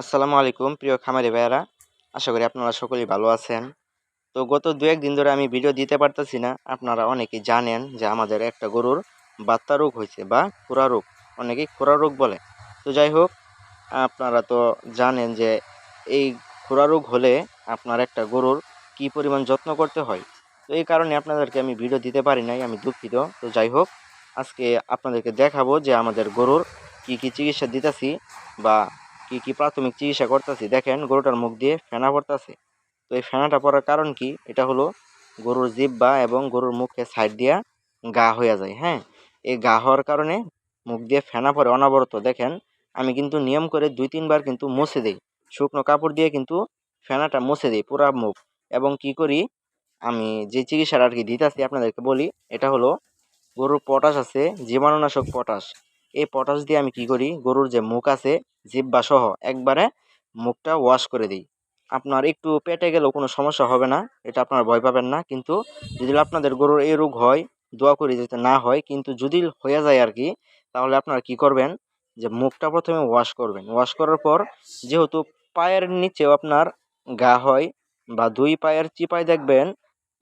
আসসালামু আলাইকুম, প্রিয় খামারি ভাইয়ারা। আশা করি আপনারা সকলেই ভালো আছেন। তো গত দু একদিন ধরে আমি ভিডিও দিতে পারতেছি না। আপনারা অনেকেই জানেন যে আমাদের একটা গরুর বাত্তা রোগ হয়েছে বা খুরা রোগ। অনেকেই খুরা রোগ বলে। তো যাই হোক, আপনারা তো জানেন যে এই খুরা রোগ হলে আপনার একটা গরুর কি পরিমাণ যত্ন করতে হয়। তো এই কারণে আপনাদেরকে আমি ভিডিও দিতে পারি নাই, আমি দুঃখিত। তো যাই হোক, আজকে আপনাদেরকে দেখাবো যে আমাদের গরুর কি কি চিকিৎসা দিতেছি বা কি কি প্রাথমিক চিকিৎসা করতেছি? দেখেন, গরুটার মুখ দিয়ে ফেনা পড়তেছে। তো এই ফেনাটা পড়ার কারণ কি? এটা হলো গরুর জিব্বা এবং গরুর মুখে সাইড দিয়া গা হয়ে যায় হ্যাঁ? এই গা হওয়ার কারণে মুখ দিয়ে ফেনা পড়ে অনবরত। দেখেন, আমি কিন্তু নিয়ম করে দুই, তিনবার কিন্তু মুছে দিই। শুকনো কাপড় দিয়ে কিন্তু ফেনাটা মুছে দিই, পুরা মুখ। এবং কি করি? আমি যে চিকিৎসাটা আর কি দিতেছি আপনাদেরকে বলি, এটা হলো গরুর পটাশ আছে, জীবাণুনাশক পটাশ। এই পটাশ দিয়ে আমি কি করি? গরুর যে মুখ আছে জিব্বা সহ একবারে মুখটা ওয়াশ করে দিই। আপনার একটু পেটে গেলেও কোনো সমস্যা হবে না, এটা আপনার ভয় পাবেন না। কিন্তু যদি আপনাদের গরুর এই রোগ হয়, দোয়া করি যাতে না হয়, কিন্তু যদি হয়ে যায় আর কি, তাহলে আপনারা কি করবেন? যে মুখটা প্রথমে ওয়াশ করবেন। ওয়াশ করার পর যেহেতু পায়ের নিচেও আপনার গা হয়, বা দুই পায়ের চিপায় দেখবেন,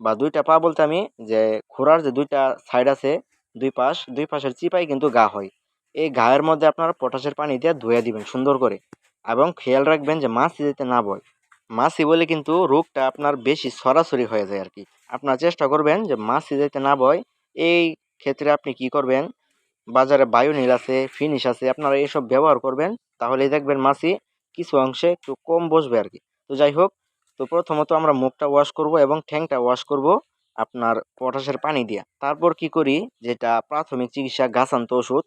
বা দুইটা পা বলতে আমি যে খোরার যে দুইটা সাইড আছে, দুই পাশ, দুই পাশের চিপায় কিন্তু গা হয়। এই গায়ের মধ্যে আপনারা পটাশের পানি দিয়ে ধুয়ে দিবেন সুন্দর করে। এবং খেয়াল রাখবেন যে মাছি যেতে না বয়। মাছি বলে কিন্তু রোগটা আপনার বেশি সরাসরি হয়ে যায় আর কি আপনার চেষ্টা করবেন যে মাছি যাতে না বয়। এই ক্ষেত্রে আপনি কি করবেন? বাজারে বায়োনিল আছে, ফিনিশ আছে, আপনারা এসব ব্যবহার করবেন। তাহলেই দেখবেন মাছি কিছু অংশে একটু কম বসবে আর কি তো যাই হোক, তো প্রথমত আমরা মুখটা ওয়াশ করব এবং ঠ্যাংটা ওয়াশ করব আপনার পটাশের পানি দিয়ে। তারপর কি করি? যেটা প্রাথমিক চিকিৎসা, গাছান্ত ওষুধ।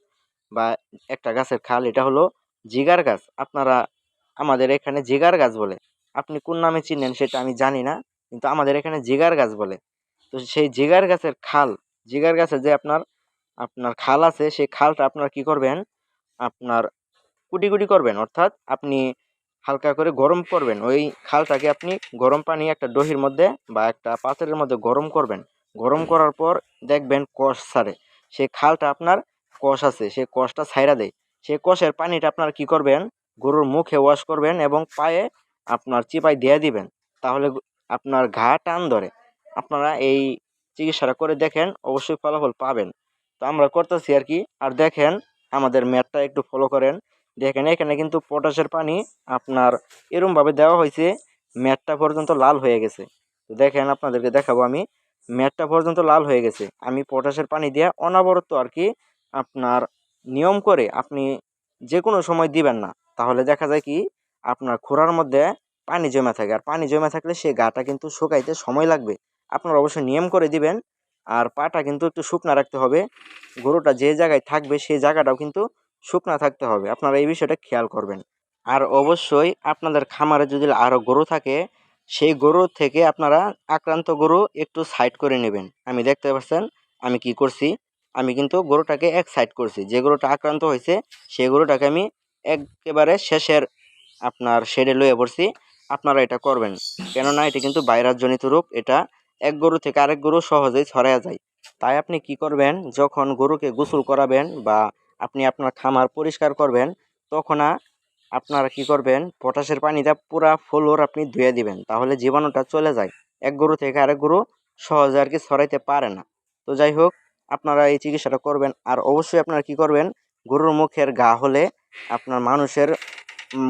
বা একটা গাছের খাল, এটা হলো জিগার গাছ। আপনারা আমাদের এখানে জিগার গাছ বলে। আপনি কোন নামে চিনেন সেটা আমি জানি না, কিন্তু আমাদের এখানে জিগার গাছ বলে। তো সেই জিগার গাছের খাল, জিগার গাছের যে আপনার আপনার খাল আছে, সেই খালটা আপনার কি করবেন? আপনার কুটি কুটি করবেন, অর্থাৎ আপনি হালকা করে গরম করবেন। ওই খালটাকে আপনি গরম পানি একটা দহির মধ্যে বা একটা পাথরের মধ্যে গরম করবেন। গরম করার পর দেখবেন কষ ছাড়ে সেই খালটা আপনার কষ আছে, সেই কষটা ছাইরা দেয়। সেই কষের পানিটা আপনারা কি করবেন? গরুর মুখে ওয়াশ করবেন এবং পায়ে আপনার চিপাই দিয়ে দিবেন। তাহলে আপনার ঘা টান ধরে। আপনারা এই চিকিৎসাটা করে দেখেন, অবশ্যই ফলাফল পাবেন। তো আমরা করতেছি আর কি। আর দেখেন, আমাদের ম্যাটটা একটু ফলো করেন। দেখেন, এখানে কিন্তু পটাশের পানি আপনার এরমভাবে দেওয়া হয়েছে, ম্যাটটা পর্যন্ত লাল হয়ে গেছে। তো দেখেন, আপনাদেরকে দেখাবো আমি। ম্যাটটা পর্যন্ত লাল হয়ে গেছে। আমি পটাশের পানি দিয়ে অনাবরত আর কি আপনার নিয়ম করে আপনি যে কোনো সময় দিবেন না। তাহলে দেখা যায় কি, আপনার খোরার মধ্যে পানি জমে থাকে। আর পানি জমে থাকলে সে গাটা কিন্তু শুকাইতে সময় লাগবে। আপনার অবশ্যই নিয়ম করে দিবেন। আর পাটা কিন্তু একটু শুকনা রাখতে হবে। গরুটা যে জায়গায় থাকবে সেই জায়গাটাও কিন্তু শুকনা থাকতে হবে। আপনারা এই বিষয়টা খেয়াল করবেন। আর অবশ্যই আপনাদের খামারে যদি আরও গরু থাকে, সেই গরু থেকে আপনারা আক্রান্ত গরু একটু সাইড করে নেবেন। আমি দেখতে পাচ্ছেন, আমি কি করছি? আমি কিন্তু গরুটাকে এক সাইড করছি। যে গরুটা আক্রান্ত হয়েছে, সেই গরুটাকে আমি একেবারে শেষের আপনার শেডে লয়ে পড়ছি। আপনারা এটা করবেন। কেননা এটা কিন্তু জনিত রোগ। এটা এক গরু থেকে আরেক গরু সহজেই ছড়াইয়া যায়। তাই আপনি কি করবেন? যখন গরুকে গোসল করাবেন বা আপনি আপনার খামার পরিষ্কার করবেন, তখন আপনারা কি করবেন? পটাশের পানিটা পুরা ফ্লোর আপনি ধুয়ে দিবেন। তাহলে জীবাণুটা চলে যায়। এক গরু থেকে আরেক গরু সহজে আর কি ছড়াইতে পারে না। তো যাই হোক আপনারা এই চিকিৎসাটা করবেন। আর অবশ্যই আপনারা কি করবেন, গরুর মুখের গা হলে আপনার মানুষের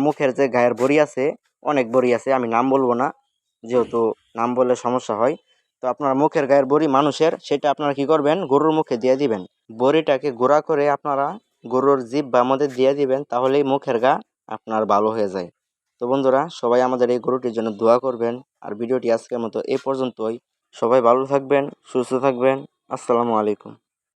মুখের যে গায়ের বড়ি আছে, অনেক বড়ি আছে, আমি নাম বলব না, যেহেতু নাম বললে সমস্যা হয়, তো আপনার মুখের গায়ের বড়ি মানুষের, সেটা আপনারা কি করবেন, গরুর মুখে দিয়ে দিবেন। বড়িটাকে গোড়া করে আপনারা গরুর জিভ বা মধ্যে দিয়ে দিবেন, তাহলেই মুখের গা আপনার ভালো হয়ে যায়। তো বন্ধুরা, সবাই আমাদের এই গরুটির জন্য দোয়া করবেন, আর ভিডিওটি আজকের মতো এ পর্যন্তই। সবাই ভালো থাকবেন, সুস্থ থাকবেন। আসসালামু আলাইকুম।